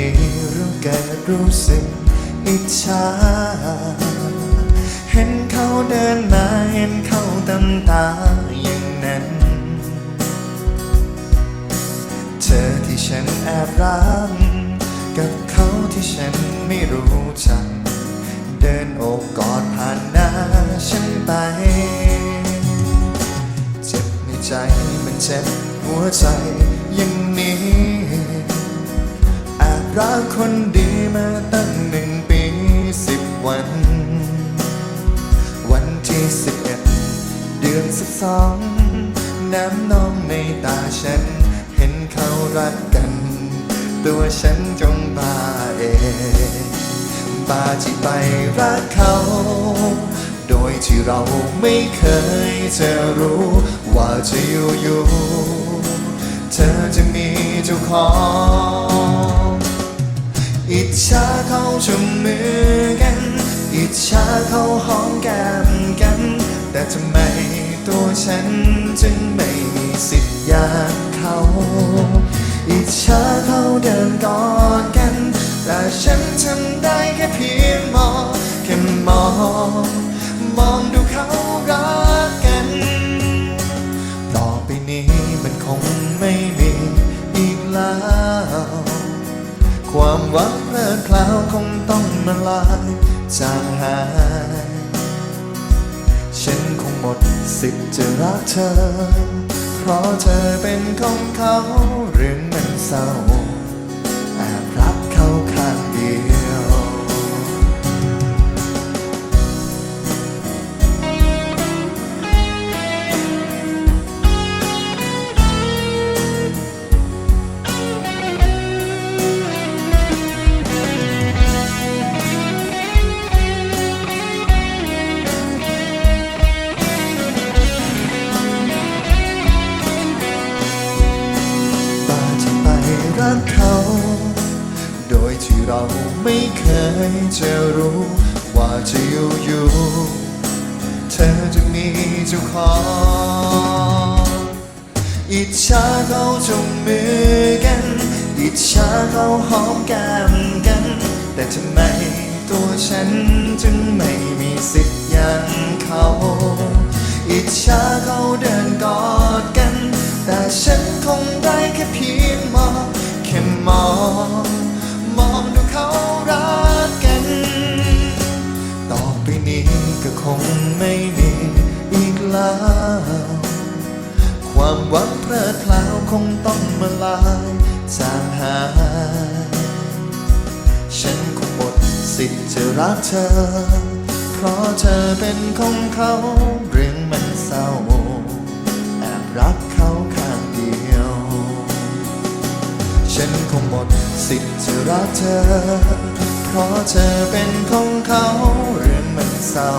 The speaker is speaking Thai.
ดีรู้เกิดรู้สึกอิจฉา เห็นเขาเดินมาเห็นเขาตำตาอย่างนั้น เธอที่ฉันแอบรักกับเขาที่ฉันไม่รู้จัก เดินโอบกอดผ่านหน้าฉันไป เจ็บในใจมันเจ็บหัวใจอย่างนี้ รักคนดีมาตั้งหนึ่งปีสิบวัน วันที่สิบเอ็ดเดือนสิบสองน้ำนองในตาฉัน เห็นเขารักกัน ตัวฉันจงบาเองบาที่ไปรักเขา โดยที่เราไม่เคยจะรู้ว่าจะอยู่อยู่ เธอจะมีเจ้าของ จฉาเขาจุมมือกัน อิจฉาเขาหอมแก้มกัน แต่ทำไมตัวฉันจึงไม่มีสิทธิ์อยางเขา อิจฉาเขาเดินกอดกัน แต่ฉันทำได้แค่เพียงมองแค่มอง มองดูเขารักกัน ต่อไปนี้มันคงไม่มีอีกแล้ว ความหวัง เพลิดเพลาคงต้องมาลายจางหาย ฉันคงหมดสิทธิ์จะรักเธอ เพราะเธอเป็นของเขาเรื่องมันเศร้า รักเขา โดยที่เราไม่เคยจะรู้ว่าจะอยู่อยู่ๆเธอจะมีเจ้าของอิจฉาเขาจงมือกัน อิจฉาเขาหอมแก้มกัน แต่ทำไมตัวฉันจึงไม่มีสิทธิ์อย่างเขา อิจฉาเขา ความหวังเพลิดเพลาคงต้องมาลายจางหาย ฉันคงหมดสิทธิ์จะรักเธอ เพราะเธอเป็นของเขาเรื่องมันเศร้าแอบรักเขาข้างเดียว ฉันคงหมดสิทธิ์จะรักเธอ เพราะเธอเป็นของเขาเรื่องมันเศร้า